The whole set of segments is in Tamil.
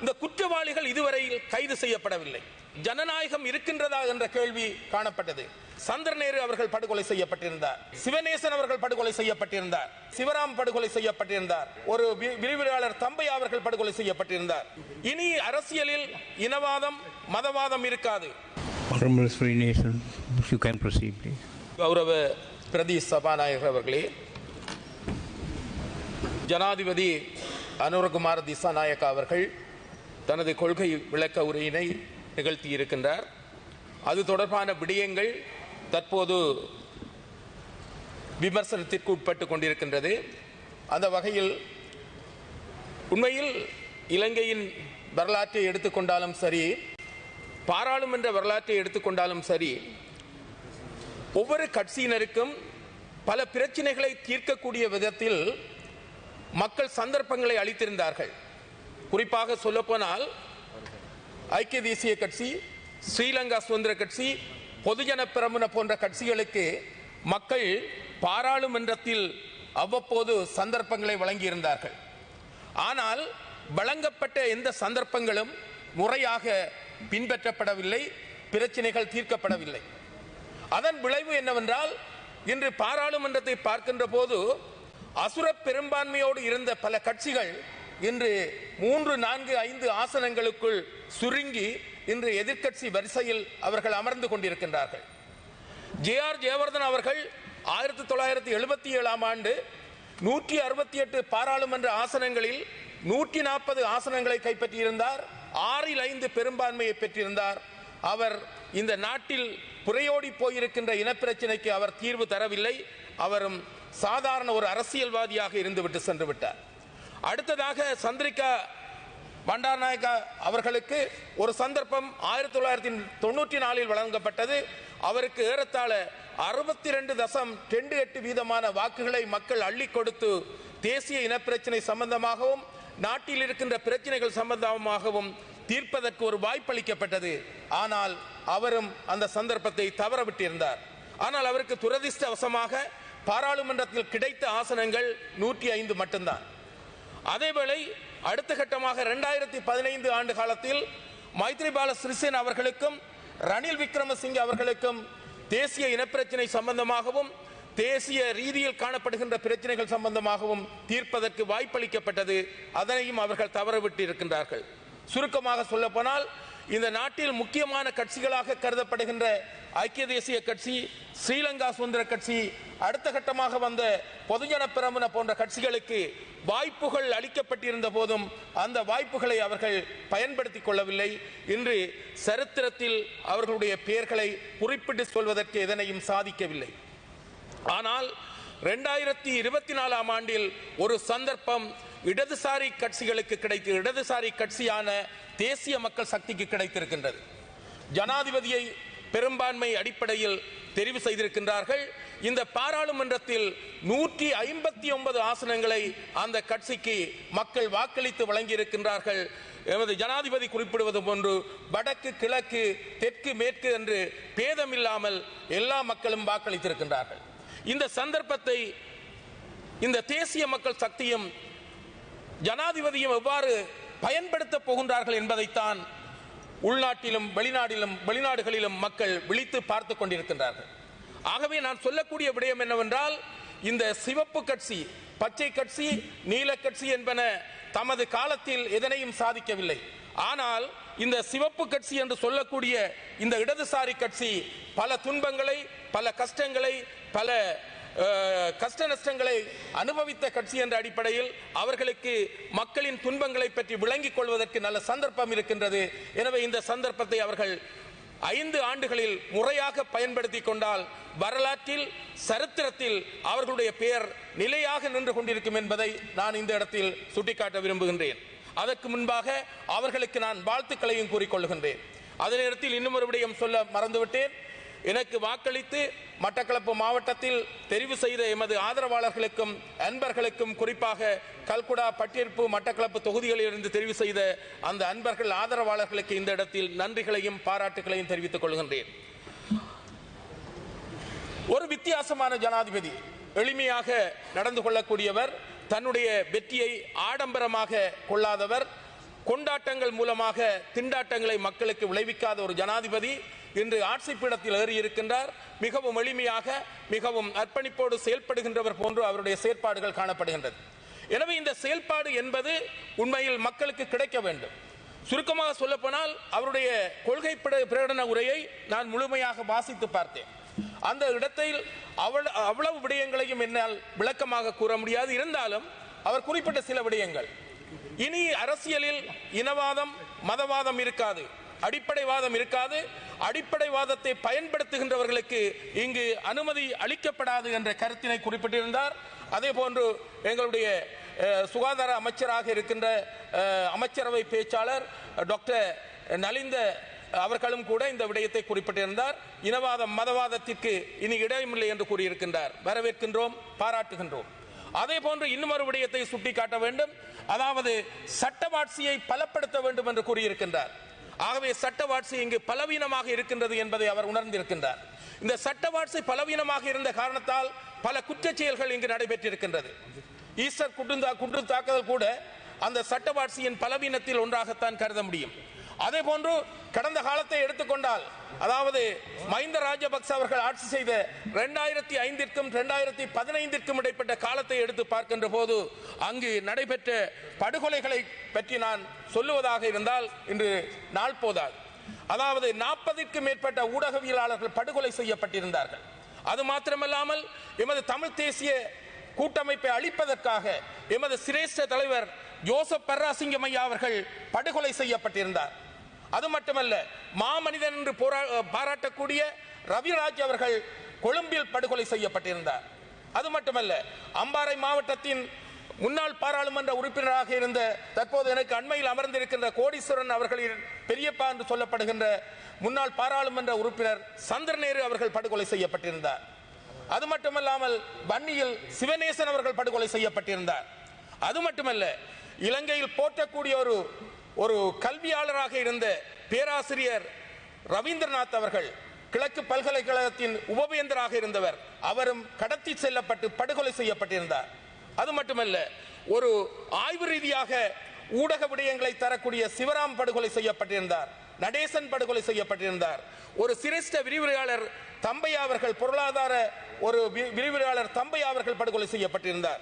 இந்த குற்றவாளிகள் இதுவரையில் கைது செய்யப்படவில்லை. ஜனநாயகம் இருக்கின்றதா என்ற கேள்வி காணப்பட்டது. சந்திரநேரு அவர்கள் படுகொலை செய்யப்பட்டிருந்தார். சிவநேசன் அவர்கள் படுகொலை செய்யப்பட்டிருந்தார். சிவராம் படுகொலை செய்யப்பட்டிருந்தார். ஒரு விரிவுரையாளர் தம்பையா அவர்கள் படுகொலை செய்யப்பட்டிருந்தார். இனி அரசியலில் இனவாதம் மதவாதம் இருக்காது. கௌரவ பிரதி சபாநாயகர் அவர்களே ஜனாதிபதி அனுரகுமார் திசாநாயக்கா அவர்கள் தனது கொள்கை விளக்க உரையினை நிகழ்த்தி இருக்கின்றார் அது தொடர்பான விடயங்கள் தற்போது விமர்சனத்திற்கு உட்பட்டு கொண்டிருக்கின்றது. அந்த வகையில் உண்மையில் இலங்கையின் வரலாற்றை எடுத்துக்கொண்டாலும் சரி பாராளுமன்ற வரலாற்றை எடுத்துக்கொண்டாலும் சரி ஒவ்வொரு கட்சியினருக்கும் பல பிரச்சனைகளை தீர்க்கக்கூடிய விதத்தில் மக்கள் சந்தர்ப்பங்களை அளித்திருந்தார்கள். குறிப்பாக சொல்லப்போனால் ஐக்கிய தேசிய கட்சி ஸ்ரீலங்கா சுதந்திர கட்சி பொதுஜன பிரமுன போன்ற கட்சிகளுக்கு மக்கள் பாராளுமன்றத்தில் அவ்வப்போது சந்தர்ப்பங்களை வழங்கியிருந்தார்கள். ஆனால் வழங்கப்பட்ட எந்த சந்தர்ப்பங்களும் முறையாக பின்பற்றப்படவில்லை பிரச்சனைகள் தீர்க்கப்படவில்லை. அதன் விளைவு என்னவென்றால் இன்று பாராளுமன்றத்தை பார்க்கின்ற போது அசுர பெரும்பான்மையோடு இருந்த பல கட்சிகள் இன்று மூன்று நான்கு ஐந்து ஆசனங்களுக்குள் சுருங்கி இன்று எதிர்க்கட்சி வரிசையில் அவர்கள் அமர்ந்து கொண்டிருக்கின்றார்கள். ஜே ஆர் ஜெயவர்தன் அவர்கள் ஆயிரத்தி தொள்ளாயிரத்தி எழுபத்தி ஏழாம் ஆண்டு நூற்றி அறுபத்தி எட்டு பாராளுமன்ற ஆசனங்களில் நூற்றி நாற்பது ஆசனங்களை கைப்பற்றியிருந்தார். ஆறில் ஐந்து பெரும்பான்மையை பெற்றிருந்தார். அவர் இந்த நாட்டில் புறையோடி போயிருக்கின்ற இனப்பிரச்சினைக்கு அவர் தீர்வு தரவில்லை. அவரும் சாதாரண ஒரு அரசியல்வாதியாக இருந்துவிட்டு சென்று விட்டார் அடுத்ததாக சந்திரிகா பண்டாரநாயக்கா அவர்களுக்கு ஒரு சந்தர்ப்பம் ஆயிரத்தி தொள்ளாயிரத்தி தொண்ணூற்றி நாலில் வழங்கப்பட்டது. அவருக்கு ஏறத்தாழ அறுபத்தி ரெண்டு தசம் ரெண்டு எட்டு வீதமான வாக்குகளை மக்கள் அள்ளி கொடுத்து தேசிய இனப்பிரச்சினை சம்பந்தமாகவும் நாட்டில் இருக்கின்ற பிரச்சனைகள் சம்பந்தமாகவும் தீர்ப்பதற்கு ஒரு வாய்ப்பளிக்கப்பட்டது ஆனால் அவரும் அந்த சந்தர்ப்பத்தை தவறவிட்டிருந்தார். ஆனால் அவருக்கு துரதிர்ஷ்டவசமாக பாராளுமன்றத்தில் கிடைத்த ஆசனங்கள் நூற்றி ஐந்து மட்டும்தான். அதேவேளை அடுத்த கட்டமாக இரண்டாயிரத்தி பதினைந்து ஆண்டு காலத்தில் மைத்ரிபால சிறிசேன அவர்களுக்கும் ரணில் விக்ரமசிங்கே அவர்களுக்கும் தேசிய இனப்பிரச்சினை சம்பந்தமாகவும் தேசிய ரீதியில் காணப்படுகின்ற பிரச்சனைகள் சம்பந்தமாகவும் தீர்ப்பதற்கு வாய்ப்பளிக்கப்பட்டது. அதனையும் அவர்கள் தவறவிட்டு இருக்கின்றார்கள் சுருக்கமாக சொல்லப்போனால் இந்த நாட்டில் முக்கியமான கட்சிகளாக கருதப்படுகின்ற ஐக்கிய தேசிய கட்சி ஸ்ரீலங்கா சுதந்திர கட்சி அடுத்த கட்டமாக வந்த பொதுஜன பிரமுன போன்ற கட்சிகளுக்கு வாய்ப்புகள் அளிக்கப்பட்டிருந்த போதும் அந்த வாய்ப்புகளை அவர்கள் பயன்படுத்திக் கொள்ளவில்லை. இன்று சரித்திரத்தில் அவர்களுடைய பெயர்களை குறிப்பிட்டு சொல்வதற்கு எதனையும் சாதிக்கவில்லை. ஆனால் ரெண்டாயிரத்தி இருபத்தி நாலாம் ஆண்டில் ஒரு சந்தர்ப்பம் இடதுசாரி கட்சிகளுக்கு கிடைத்து இடதுசாரி கட்சியான தேசிய மக்கள் சக்திக்கு கிடைத்திருக்கின்றது. ஜனாதிபதியை பெரும்பான்மை அடிப்படையில் தெரிவு செய்திருக்கின்றார்கள். இந்த பாராளுமன்றத்தில் நூற்றி ஐம்பத்தி ஒன்பது ஆசனங்களை அந்த கட்சிக்கு மக்கள் வாக்களித்து வழங்கியிருக்கின்றார்கள். எமது ஜனாதிபதி குறிப்பிடுவது போன்று வடக்கு கிழக்கு தெற்கு மேற்கு என்று பேதமில்லாமல் எல்லா மக்களும் வாக்களித்திருக்கின்றார்கள். இந்த சந்தர்ப்பத்தை இந்த தேசிய மக்கள் சக்தியும் ஜனாதிபதியும் எவ்வாறு பயன்படுத்தப் போகின்றார்கள் என்பதைத்தான் உள்நாட்டிலும் வெளிநாட்டிலும் வெளிநாடுகளிலும் மக்கள் விழித்து பார்த்து கொண்டிருக்கின்றார்கள். ஆகவே நான் சொல்லக்கூடிய விடயம் என்னவென்றால் இந்த சிவப்பு கட்சி பச்சை கட்சி நீல கட்சி என்பன தமது காலத்தில் எதனையும் சாதிக்கவில்லை. ஆனால் இந்த சிவப்பு கட்சி என்று சொல்லக்கூடிய இந்த இடதுசாரி கட்சி பல துன்பங்களை பல கஷ்டங்களை பல கஷ்ட நஷ்டங்களை அனுபவித்த கட்சி என்ற அடிப்படையில் அவர்களுக்கு மக்களின் துன்பங்களை பற்றி விளங்கிக் கொள்வதற்கு நல்ல சந்தர்ப்பம் இருக்கின்றது. எனவே இந்த சந்தர்ப்பத்தை அவர்கள் ஐந்து ஆண்டுகளில் முறையாக பயன்படுத்தி கொண்டால் வரலாற்றில் சரித்திரத்தில் அவர்களுடைய பெயர் நிலையாக நின்று கொண்டிருக்கும் என்பதை நான் இந்த இடத்தில் சுட்டிக்காட்ட விரும்புகின்றேன். அதற்கு முன்பாக அவர்களுக்கு நான் வாழ்த்துக்களையும் கூறிக்கொள்கின்றேன் அதே நேரத்தில் இன்னும் ஒரு விடயம் சொல்ல மறந்துவிட்டேன். எனக்கு வாக்களித்து மட்டக்களப்பு மாவட்டத்தில் தெரிவு செய்த எமது ஆதரவாளர்களுக்கும் அன்பர்களுக்கும் குறிப்பாக கல்குடா பட்டிருப்பு மட்டக்களப்பு தொகுதிகளில் இருந்து தெரிவு செய்த அந்த அன்பர்கள் ஆதரவாளர்களுக்கு இந்த இடத்தில் நன்றிகளையும் பாராட்டுகளையும் தெரிவித்துக் கொள்கின்றேன். ஒரு வித்தியாசமான ஜனாதிபதி எளிமையாக நடந்து கொள்ளக்கூடியவர் தன்னுடைய வெற்றியை ஆடம்பரமாக கொள்ளாதவர் கொண்டாட்டங்கள் மூலமாக திண்டாட்டங்களை மக்களுக்கு விளைவிக்காத ஒரு ஜனாதிபதி இன்று ஆட்சி பீடத்தில் ஏறி இருக்கின்றார் மிகவும் எளிமையாக மிகவும் அர்ப்பணிப்போடு செயல்படுகின்றவர் போன்று அவருடைய செயற்பாடுகள் காணப்படுகின்றது. எனவே இந்த செயல்பாடு என்பது உண்மையில் மக்களுக்கு கிடைக்க வேண்டும். சுருக்கமாக சொல்லப்போனால் அவருடைய கொள்கை பிரகடன உரையை நான் முழுமையாக வாசித்து பார்த்தேன். அந்த இடத்தில் அவள் அவ்வளவு விடயங்களையும் என்னால் விளக்கமாக கூற முடியாது. இருந்தாலும் அவர் குறிப்பிட்ட சில விடயங்கள். இனி அரசியலில் இனவாதம் மதவாதம் இருக்காது. அடிப்படைவாதம் இருக்காது. அடிப்படைவாதத்தை பயன்படுத்துகின்றவர்களுக்கு இங்கு அனுமதி அளிக்கப்படாது என்ற கருத்தினை குறிப்பிட்டிருந்தார். அதே போன்று எங்களுடைய சுகாதார அமைச்சராக இருக்கின்ற அமைச்சரவை பேச்சாளர் டாக்டர் நலிந்த அவர்களும் கூட இந்த விடயத்தை குறிப்பிட்டிருந்தார். இனவாதம் மதவாதத்திற்கு இனி இடமில்லை என்று கூறியிருக்கின்றார். வரவேற்கின்றோம் பாராட்டுகின்றோம். அதே போன்று இன்னும் ஒரு விடயத்தை சுட்டிக்காட்ட வேண்டும். அதாவது சட்டவாட்சியை பலப்படுத்த வேண்டும் என்று கூறியிருக்கின்றார். ஆகவே சட்டவாட்சி இங்கு பலவீனமாக இருக்கின்றது என்பதை அவர் உணர்ந்திருக்கின்றார். இந்த சட்டவாட்சி பலவீனமாக இருந்த காரணத்தால் பல குற்றச் செயல்கள் இங்கு நடைபெற்றிருக்கின்றது. ஈஸ்டர் குண்டு குண்டு தாக்குதல் கூட அந்த சட்டவாட்சியின் பலவீனத்தில் ஒன்றாகத்தான் கருத முடியும். அதே போன்று கடந்த காலத்தை எடுத்துக்கொண்டால் அதாவது மஹிந்த ராஜபக்ச அவர்கள் ஆட்சி செய்த இரண்டாயிரத்தி ஐந்திற்கும் இரண்டாயிரத்தி பதினைந்திற்கும் இடைப்பட்ட காலத்தை எடுத்து பார்க்கின்ற போது அங்கு நடைபெற்ற படுகொலைகளை பற்றி நான் சொல்லுவதாக இருந்தால் இன்று நாள் போதாது. அதாவது நாற்பதிற்கும் மேற்பட்ட ஊடகவியலாளர்கள் படுகொலை செய்யப்பட்டிருந்தார்கள். அது மாத்திரமல்லாமல் எமது தமிழ் தேசிய கூட்டமைப்பை அழிப்பதற்காக எமது சிரேஷ்ட தலைவர் ஜோசப் பர்ராசிங்கம் ஐயா அவர்கள் படுகொலை செய்யப்பட்டிருந்தார். அது மட்டுமல்ல மாமனிதன் என்று போரா- பாராட்டக்கூடிய ரவிராஜ் அவர்கள் கொழும்பில் படுகொலை செய்யப்பட்டிருந்தார். அது மட்டுமல்ல அம்பாறை மாவட்டத்தின் முன்னாள் பாராளுமன்ற உறுப்பினராக இருந்த தற்போது எனக்கு அண்மையில் அமர்ந்திருக்கின்ற கோடீஸ்வரன் அவர்களின் பெரியப்பா என்று சொல்லப்படுகின்ற முன்னாள் பாராளுமன்ற உறுப்பினர் சந்திரநேரு அவர்கள் படுகொலை செய்யப்பட்டிருந்தார். அது மட்டுமல்லாமல் வன்னியில் சிவநேசன் அவர்கள் படுகொலை செய்யப்பட்டிருந்தார். அது மட்டுமல்ல இலங்கையில் போற்றக்கூடிய ஒரு ஒரு கல்வியாளராக இருந்த பேராசிரியர் ரவீந்திரநாத் அவர்கள் கிழக்கு பல்கலைக்கழகத்தின் உபவேந்தராக இருந்தவர். அவரும் கடத்தி செல்லப்பட்டு படுகொலை செய்யப்பட்டிருந்தார். அது மட்டுமல்ல ஒரு ஆய்வு ரீதியாக ஊடக விடயங்களை தரக்கூடிய சிவராம் படுகொலை செய்யப்பட்டிருந்தார். நடேசன் படுகொலை செய்யப்பட்டிருந்தார். ஒரு சிரேஷ்ட விரிவுரையாளர் தம்பையா அவர்கள் பொருளாதார ஒரு வி- விரிவுரையாளர் தம்பையா அவர்கள் படுகொலை செய்யப்பட்டிருந்தார்.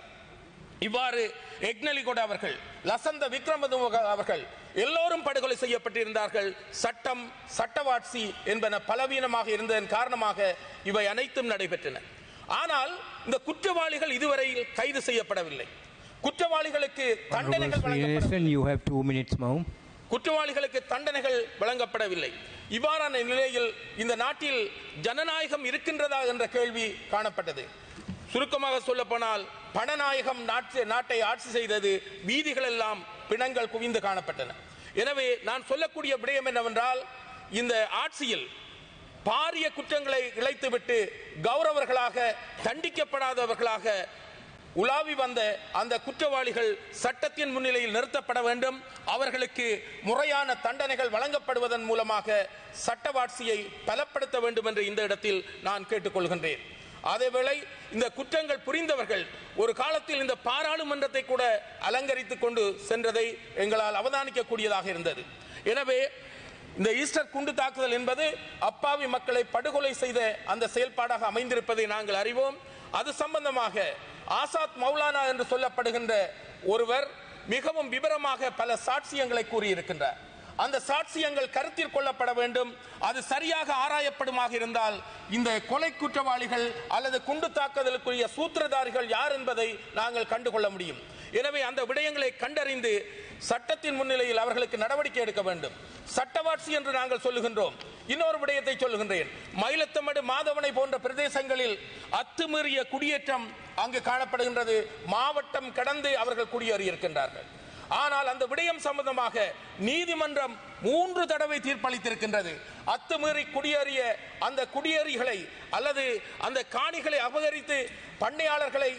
இவ்வாறு எக்னலிகோட அவர்கள் லசந்த விக்ரமதுமுக அவர்கள் எல்லோரும் படுகொலை செய்யப்பட்டிருந்தார்கள். சட்டம் சட்டவாட்சி என்பன பலவீனமாக இருந்ததன் காரணமாக இவை அனைத்தும் நடைபெற்றன. ஆனால் இந்த குற்றவாளிகள் இதுவரையில் கைது செய்யப்படவில்லை. குற்றவாளிகளுக்கு தண்டனைகள். குற்றவாளிகளுக்கு தண்டனைகள் வழங்கப்படவில்லை. இவ்வாறான நிலையில் இந்த நாட்டில் ஜனநாயகம் இருக்கின்றதா என்ற கேள்வி காணப்பட்டது. சுருக்கமாக சொல்லப்போனால் பணநாயகம் நாட்டு நாட்டை ஆட்சி செய்தது வீதிகள் எல்லாம் பிணங்கள் குவிந்து காணப்பட்டன. எனவே நான் சொல்லக்கூடிய விடயம் என்னவென்றால் இந்த ஆட்சியில் பாரிய குற்றங்களை இழைத்துவிட்டு கௌரவர்களாக தண்டிக்கப்படாதவர்களாக உலாவி வந்த அந்த குற்றவாளிகள் சட்டத்தின் முன்னிலையில் நிறுத்தப்பட வேண்டும். அவர்களுக்கு முறையான தண்டனைகள் வழங்கப்படுவதன் மூலமாக சட்டவாட்சியை பலப்படுத்த வேண்டும் என்று இந்த இடத்தில் நான் கேட்டுக்கொள்கின்றேன். அதேவேளை இந்த குற்றங்கள் புரிந்தவர்கள் ஒரு காலத்தில் இந்த பாராளுமன்றத்தை கூட அலங்கரித்துக் கொண்டு சென்றதை எங்களால் அவதானிக்கக்கூடியதாக இருந்தது. எனவே இந்த ஈஸ்டர் குண்டு தாக்குதல் என்பது அப்பாவி மக்களை படுகொலை செய்த அந்த செயல்பாடாக அமைந்திருப்பதை நாங்கள் அறிவோம். அது சம்பந்தமாக ஆசாத் மௌலானா என்று சொல்லப்படுகின்ற ஒருவர் மிகவும் விவரமாக பல சாட்சியங்களை கூறியிருக்கின்றார். அந்த சாட்சியங்கள் கருத்தில் கொள்ளப்பட வேண்டும். அது சரியாக ஆராயப்படுமாக இருந்தால் இந்த கொலை குற்றவாளிகள் அல்லது குண்டு தாக்குதலுக்குரிய சூத்திரதாரிகள் யார் என்பதை நாங்கள் கண்டுகொள்ள முடியும். எனவே அந்த விடயங்களை கண்டறிந்து சட்டத்தின் முன்னிலையில் அவர்களுக்கு நடவடிக்கை எடுக்க வேண்டும். சட்டவாட்சி என்று நாங்கள் சொல்லுகின்றோம். இன்னொரு விடயத்தை சொல்லுகின்றேன். மயிலத்தமடு மாதவனை போன்ற பிரதேசங்களில் அத்துமீறிய குடியேற்றம் அங்கு காணப்படுகின்றது. மாவட்டம் கடந்து அவர்கள் குடியேறியிருக்கின்றார்கள். ஆனால் அந்த விடயம் சம்பந்தமாக நீதிமன்றம் மூன்று தடவை தீர்ப்பளித்திருக்கின்றது. அத்துமீறி குடியேறிய அந்த குடியேறிகளை அல்லது அந்த காணிகளை அபகரித்து பண்ணையாளர்களை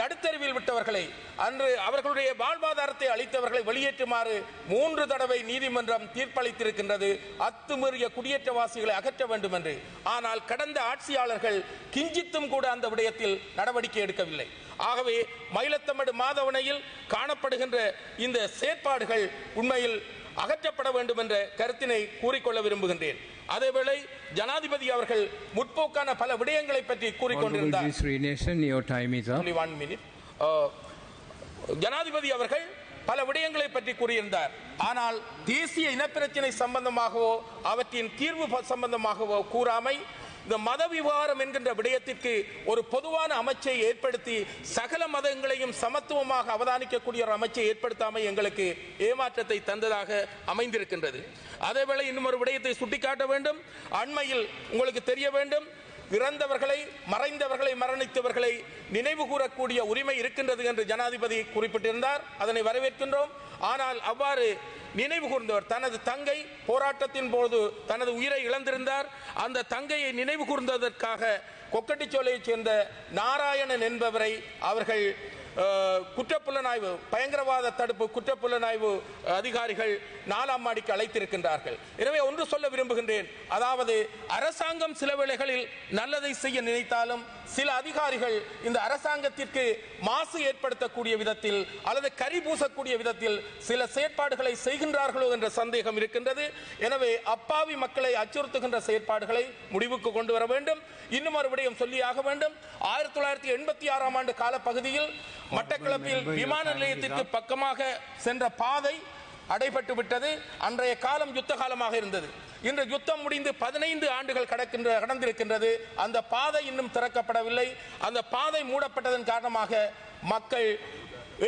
நடுத்தருவில் விட்டவர்களை அன்று அவர்களுடைய வாழ்வாதாரத்தை அளித்தவர்களை வெளியேற்றுமாறு மூன்று தடவை நீதிமன்றம் தீர்ப்பளித்திருக்கின்றது. அத்துமீறிய குடியேற்றவாசிகளை அகற்ற வேண்டும் என்று ஆனால் கடந்த ஆட்சியாளர்கள் கிஞ்சித்தும் கூட அந்த விடயத்தில் நடவடிக்கை எடுக்கவில்லை. ஆகவே மயிலத்தமடு மாதவனையில் காணப்படுகின்ற இந்த செயற்பாடுகள் உண்மையில் அகற்றப்பட வேண்டும் என்ற கருத்தினை கூறிக்கொள்ள விரும்புகின்றேன். அதேவேளை ஜனாதிபதி அவர்கள் முற்போக்கான பல விடயங்களை பற்றி கூறிக்கொண்டிருந்தார். Uh, ஜனாதிபதி அவர்கள் பல விடயங்களை பற்றி கூறியிருந்தார். ஆனால் தேசிய இனப்பிரச்சினை சம்பந்தமாகவோ அவற்றின் தீர்வு சம்பந்தமாகவோ கூறாமை இந்த மத விவகாரம் என்கின்ற விடயத்திற்கு ஒரு பொதுவான அமைச்சை ஏற்படுத்தி சகல மதங்களையும் சமத்துவமாக அவதானிக்கக்கூடிய ஒரு அமைச்சை ஏற்படுத்தாமல் எங்களுக்கு ஏமாற்றத்தை தந்ததாக அமைந்திருக்கின்றது. அதேவேளை இன்னும் ஒரு விடயத்தை சுட்டிக்காட்ட வேண்டும். அண்மையில் உங்களுக்கு தெரிய வேண்டும். இறந்தவர்களை மறைந்தவர்களை மரணித்தவர்களை நினைவு கூறக்கூடிய உரிமை இருக்கின்றது என்று ஜனாதிபதி குறிப்பிட்டிருந்தார். அதனை வரவேற்கின்றோம். ஆனால் அவ்வாறு நினைவு கூர்ந்தவர் தனது தங்கை போராட்டத்தின் போது தனது உயிரை இழந்திருந்தார். அந்த தங்கையை நினைவு கூர்ந்ததற்காக கொக்கட்டிச்சோலையைச் சேர்ந்த நாராயணன் என்பவரை அவர்கள் குற்றப்புலனாய்வு பயங்கரவாத தடுப்பு குற்றப்புலனாய்வு அதிகாரிகள் நாலாம் மாடிக்கு அழைத்திருக்கின்றார்கள். எனவே ஒன்று சொல்ல விரும்புகின்றேன். அதாவது அரசாங்கம் சில வேளைகளில் நல்லதை செய்ய நினைத்தாலும் சில அதிகாரிகள் இந்த அரசாங்கத்திற்கு மாசு ஏற்படுத்தக்கூடிய விதத்தில் அல்லது கரி பூசக்கூடிய விதத்தில் சில செயற்பாடுகளை செய்கின்றார்களோ என்ற சந்தேகம் இருக்கின்றது. எனவே அப்பாவி மக்களை அச்சுறுத்துகின்ற செயற்பாடுகளை முடிவுக்கு கொண்டு வர வேண்டும். இன்னும் ஒரு விடயம் சொல்லியாக வேண்டும். ஆயிரத்தி தொள்ளாயிரத்தி எண்பத்தி ஆறாம் ஆண்டு காலப்பகுதியில் மட்டக்களப்பில் விமான நிலையத்திற்கு பக்கமாக சென்ற பாதை அடைபட்டு விட்டது. அன்றைய காலம் யுத்த காலமாக இருந்தது. இன்று யுத்தம் முடிந்து பதினைந்து ஆண்டுகள் கடக்கின்ற கடந்திருக்கின்றது. அந்த பாதை இன்னும் திறக்கப்படவில்லை. அந்த பாதை மூடப்பட்டதன் காரணமாக மக்கள்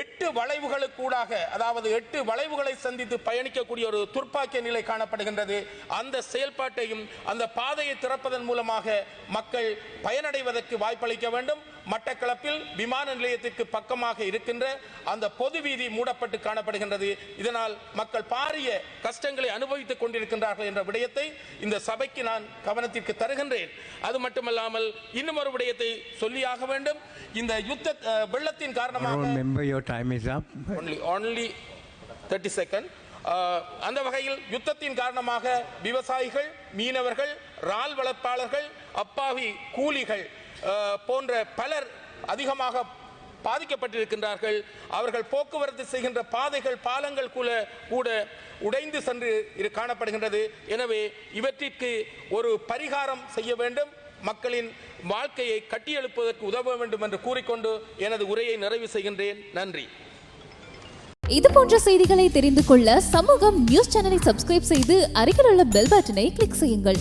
எட்டு வளைவுகளுக்கூடாக அதாவது எட்டு வளைவுகளை சந்தித்து பயணிக்கக்கூடிய ஒரு துர்ப்பாக்கிய நிலை காணப்படுகின்றது. அந்த செயல்பாட்டையும் அந்த பாதையை திறப்பதன் மூலமாக மக்கள் பயனடைவதற்கு வாய்ப்பளிக்க வேண்டும். மட்டக்களப்பில் விமான நிலையத்திற்கு பக்கமாக இருக்கின்ற அந்த பொது வீதி மூடப்பட்டு காணப்படுகின்றது. இதனால் மக்கள் பாரிய கஷ்டங்களை அனுபவித்துக் கொண்டிருக்கின்றார்கள் என்ற விடயத்தை இந்த சபைக்கு நான் கவனத்திற்கு தருகின்றேன். அது மட்டுமல்லாமல் இன்னும் ஒரு விடயத்தை சொல்லியாக வேண்டும். இந்த யுத்த வெள்ளத்தின் காரணமாக 30 செகண்ட் அந்த வகையில் யுத்தத்தின் காரணமாக விவசாயிகள் மீனவர்கள் இறால் வளர்ப்பாளர்கள் அப்பாவி கூலிகள் போன்ற பலர் அதிகமாக பாதிக்கப்பட்டிருக்கின்றார்கள். அவர்கள் போக்குவரத்து செய்கின்ற பாதைகள் பாலங்கள் கூட கூட உடைந்து சென்று இரு காணப்படுகின்றது. எனவே இவற்றிற்கு ஒரு பரிகாரம் செய்ய வேண்டும். மக்களின் வாழ்க்கையை கட்டியெழுப்பதற்கு உதவ வேண்டும் என்று கூறிக்கொண்டு எனது உரையை நிறைவு செய்கின்றேன். நன்றி. இது போன்ற செய்திகளை தெரிந்து கொள்ள சமூகம் நியூஸ் சேனலை சப்ஸ்கிரைப் செய்து அருகில் உள்ள பெல் பட்டனை கிளிக் செய்யுங்கள்.